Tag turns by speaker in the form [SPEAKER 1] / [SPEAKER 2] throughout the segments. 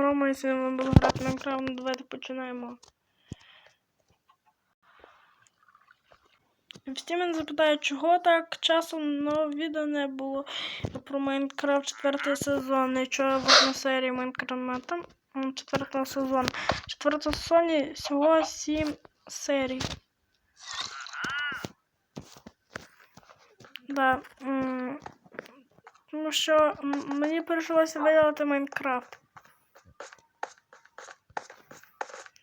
[SPEAKER 1] Рома, якщо ми будемо грати на екран, ну, давайте починаємо. Всі мене запитають, чого так часу нового відео не було про Майнкрафт четвертий сезон. Нічого в одній серії Майнкрафт там м, четвертого сезону. В четвертому сезоні всього сім серій. Да. Тому що мені прийшлося видалити Майнкрафт.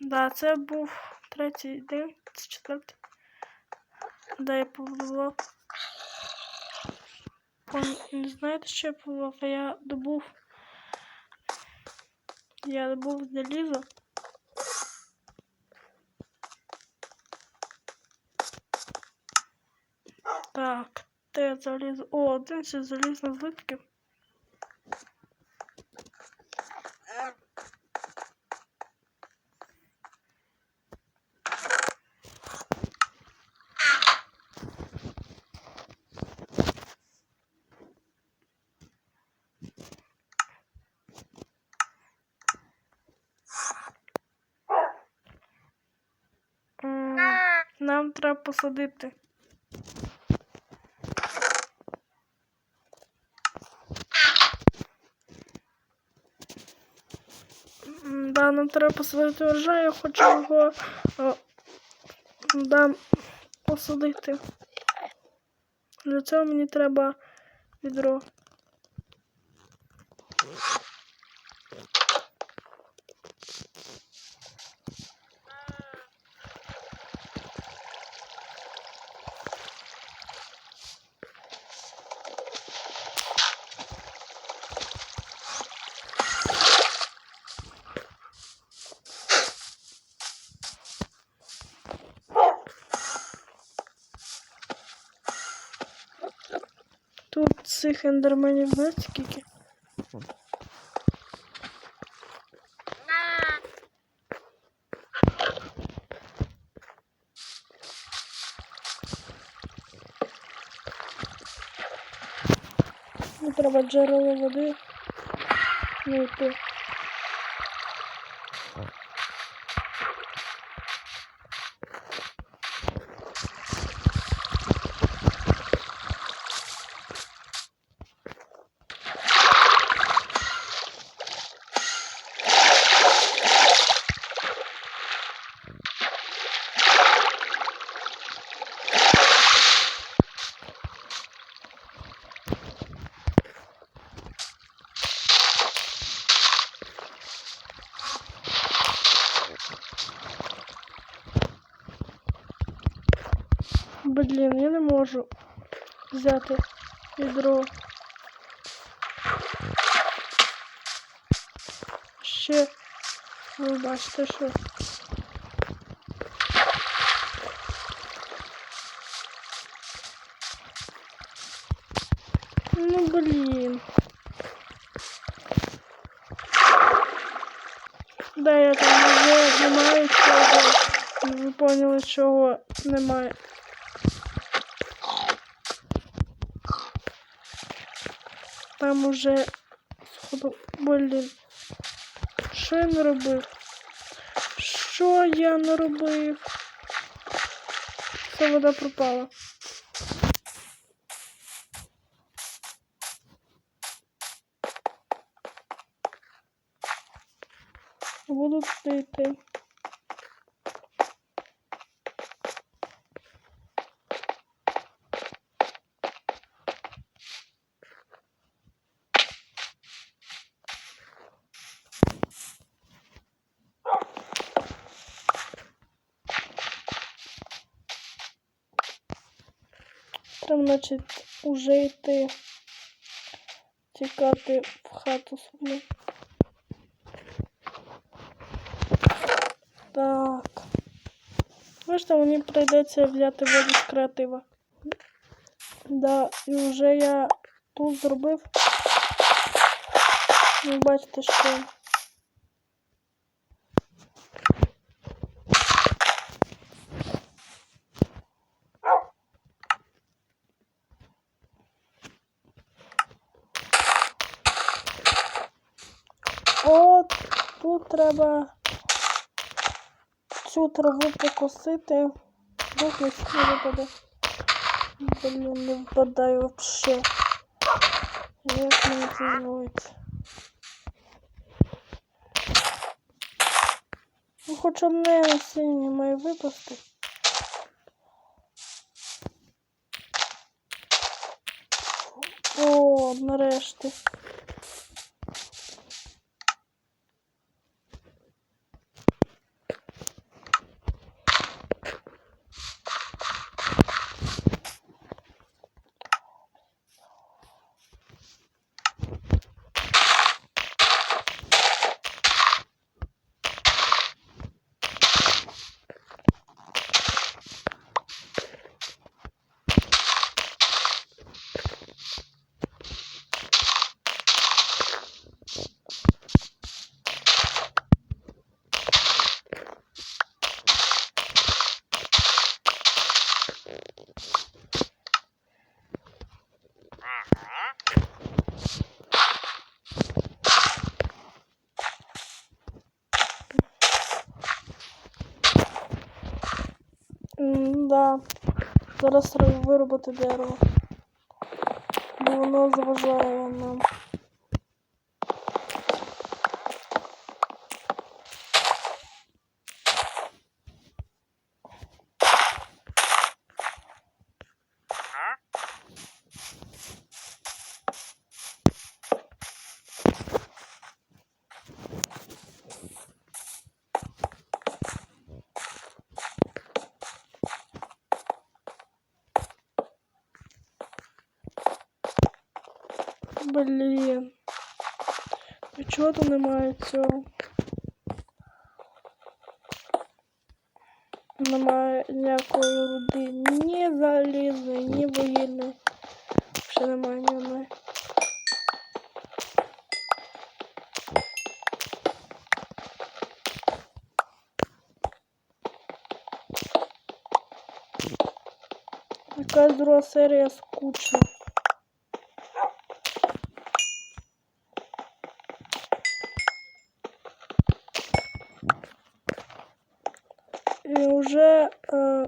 [SPEAKER 1] Да, це був третій день, це четвертий. Да, я побудував. Он, не знаєте, що я побудував, а я добув. Я добув залізо. Так, де залізо? О, один ще заліз на злитки. Нам треба посадити. Да, нам треба посадити урожай, я хочу його о, да, посадити. Для цього мені треба відро. Тут цих ендерменів знаєте скільки? Треба джерело води знайти. Блін, я не можу взяти відро. Ще ви бачите, що. Ну блін. Да, я там вже немає чого. Ви поняли, чого немає. Там уже сходу. Блін. Що я не робив? Що я не робив? Все, вода пропала. Буду йти. Треба, значить, уже йти тікати в хату свою. Так. Бачите, мені прийдеться взяти воду з креатива. Да, і вже я тут зробив. Ви бачите, що. От Тут треба цю траву покосити. Не випаде. Блін, не впадаю вообще. Як мені це зробити? Ну, хоч одне насіння має випасти. О, нарешті. М, Да. Зараз треба вирубати дерево. Бо воно заважає нам. Блін. І чого тут немає цього? Немає ніякої руди. Ні залізної, ні вугільної. Ще немає ні одної. Якась друга серія скучна. І вже е,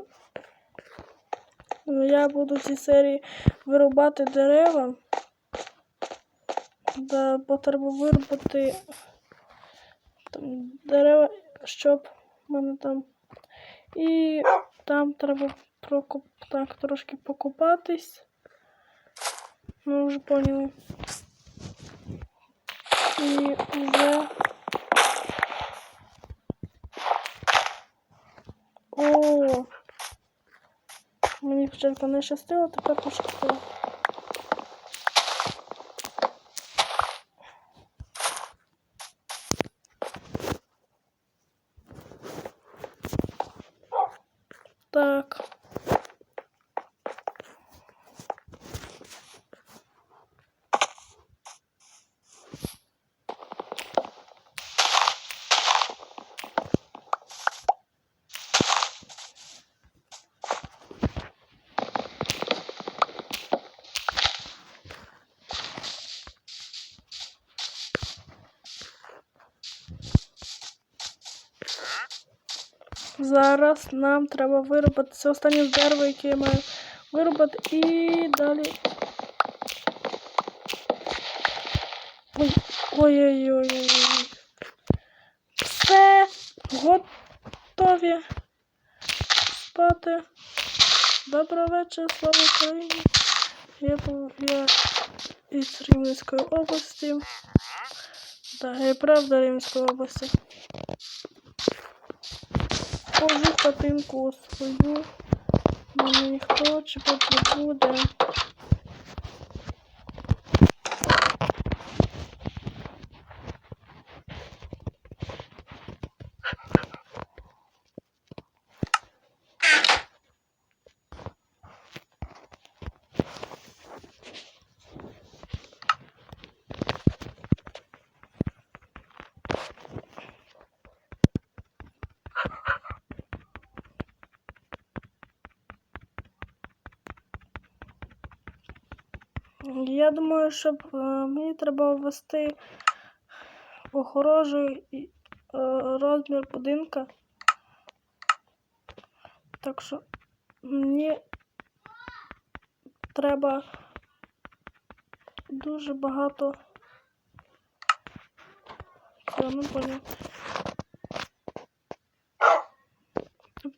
[SPEAKER 1] ну, я буду цій серії вирубати дерева. Да, бо треба вирубати там, дерева, щоб в мене там. І там треба прокоп... так, трошки покупатись. Ми вже поняли. І вже. О! Мені спочатку не щастило, тепер пощастило. Так. Зараз нам треба виробити це останнє дерево, яке я маю виробити. І далі. Ой, Ой-ой-ой. Все готові спати. Доброго вечора, слава Україні. Я, я із Рівненської області. Так, я правда Рівненської області. Хожу в хатинку свою. Мене ніхто чіпати не буде. Я думаю, щоб е, мені треба ввести огорожу і розмір будинка. Так що мені треба дуже багато. Все, ну понял.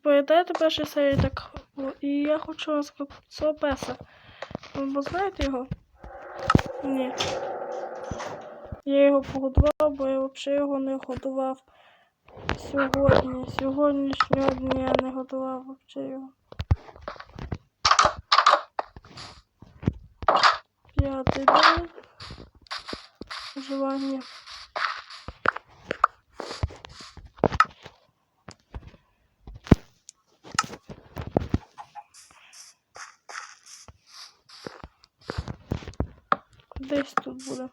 [SPEAKER 1] Пам'ятаєте перший серії так? І я хочу вам сказати цього песа. Ви знаєте його? Ні. Я його погодував, бо я взагалі його не годував сьогодні. Сьогоднішнього дня я не годував взагалі його. П'ятий день. Вживання. Десь тут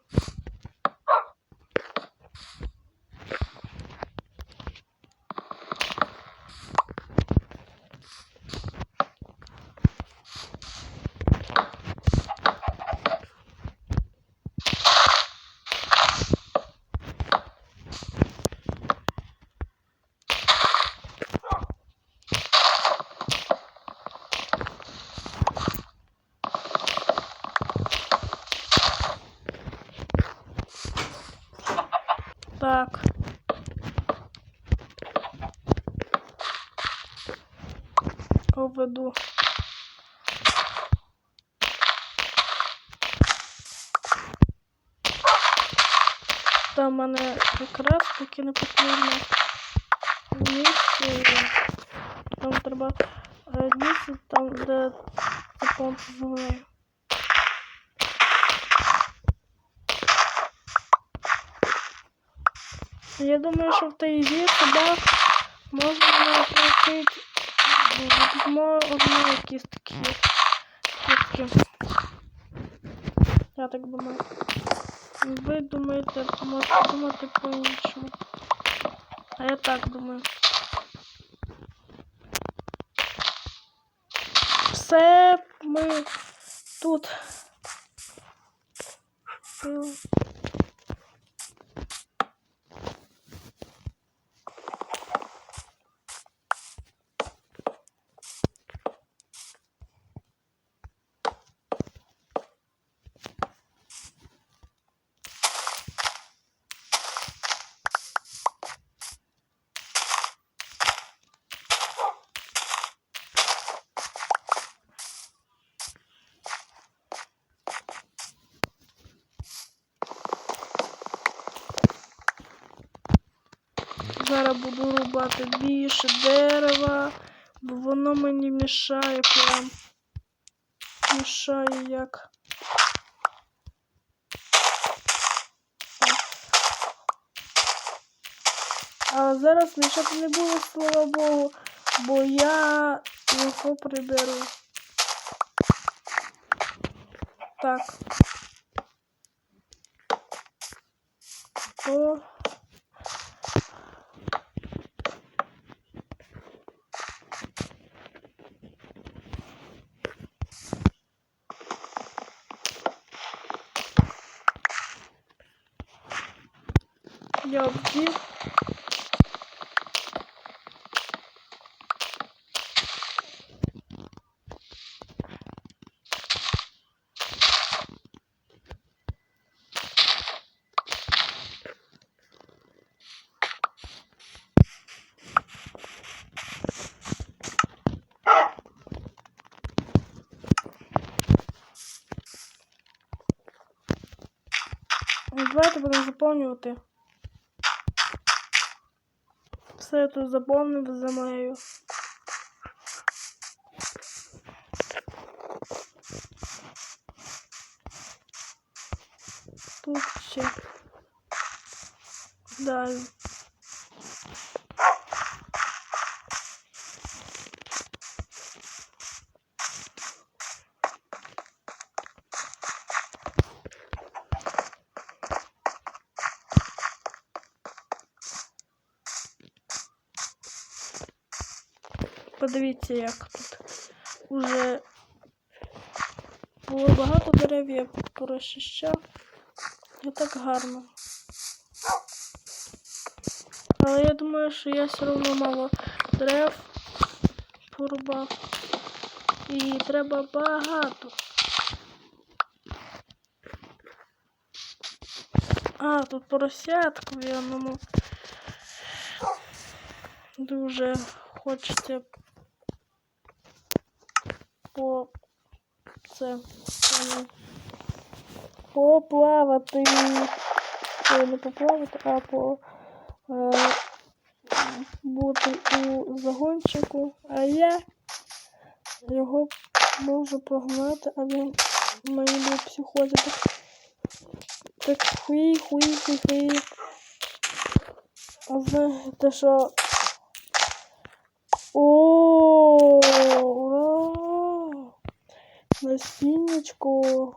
[SPEAKER 1] Поведу. Там в мене якраз таки не потрібно місце. Там треба е, місце, там, де заповнити землею. Я думаю, що в тій грі собак можна навчити одної кістки. Кістки. Я так думаю. Ви думаєте, можете думати по-іншому. А я так думаю. Все ми тут. Пили. Зараз буду рубати більше дерева, бо воно мені мішає прям. Мішає як. А зараз мішати не буде, слава Богу, бо я його приберу. Так. О. Вбив. Давайте будемо заповнювати. Все тут заповнив землею. Тут ще. Далі. Подивіться, як тут уже було багато дерев, я порозчищав. І так гарно. Але я думаю, що я все одно мало дерев порубав. І треба багато. А, тут поросятку в одному. Дуже хочеться це поплавати. Не поплавати, а по е, бути у загончику, а я його можу прогнати, а він мені буде психозити. Так хуй, хуй, хуй, хуй. А знаєте що? О, ура! Насіннячко.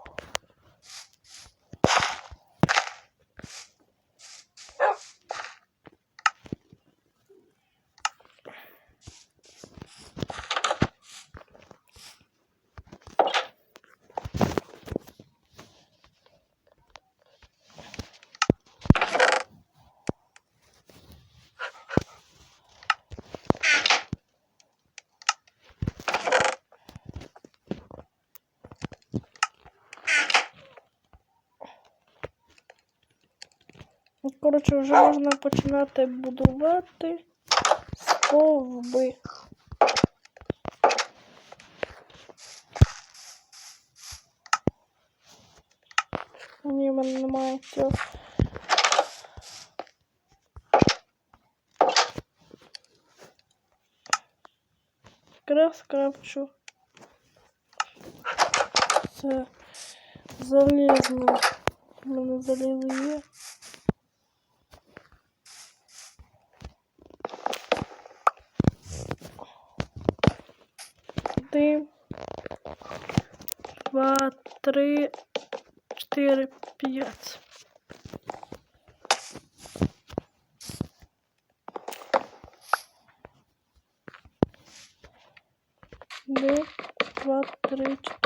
[SPEAKER 1] Коротше, вже можна починати будувати стовби. Ні, в мене немає цього. Якраз крафчу. Це залізно. У мене залізо є. Один, два, три, чотири, п'ять. Один, два, три, чотири.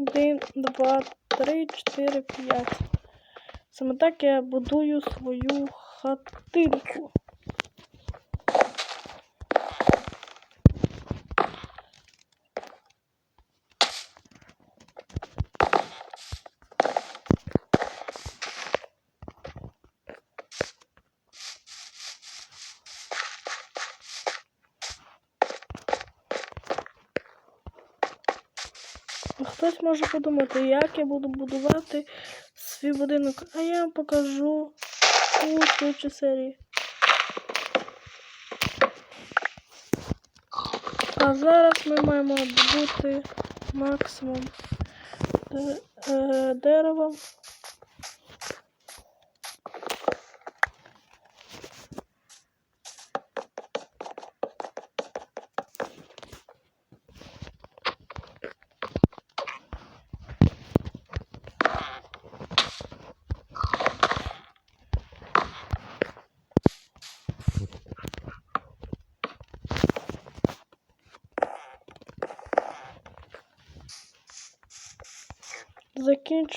[SPEAKER 1] Один, два, три, чотири, п'ять. Саме так я будую свою хатинку. Може подумати, як я буду будувати свій будинок, а я вам покажу у слідчій серії. А зараз ми маємо бути максимум де-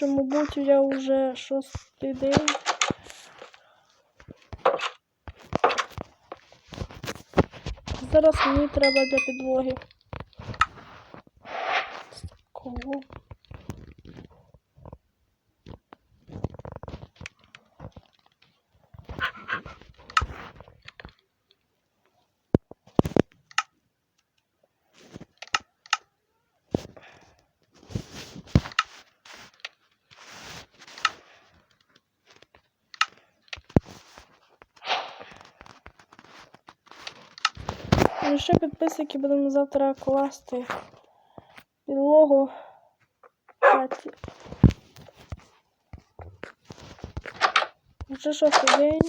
[SPEAKER 1] е, мабуть, я вже шостий день. Зараз мені треба для підлоги. Кого? Ну що, підписники, будемо завтра класти підлогу. Вже шостий день.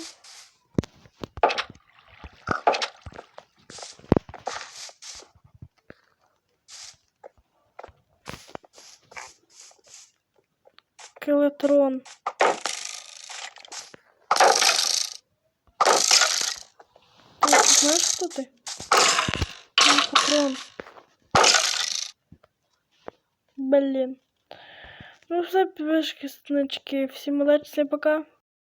[SPEAKER 1] Скелетрон. Ти знаєш, хто ти? Блин. Ну все, пивешки, сыночки. Всем удачи, всем пока.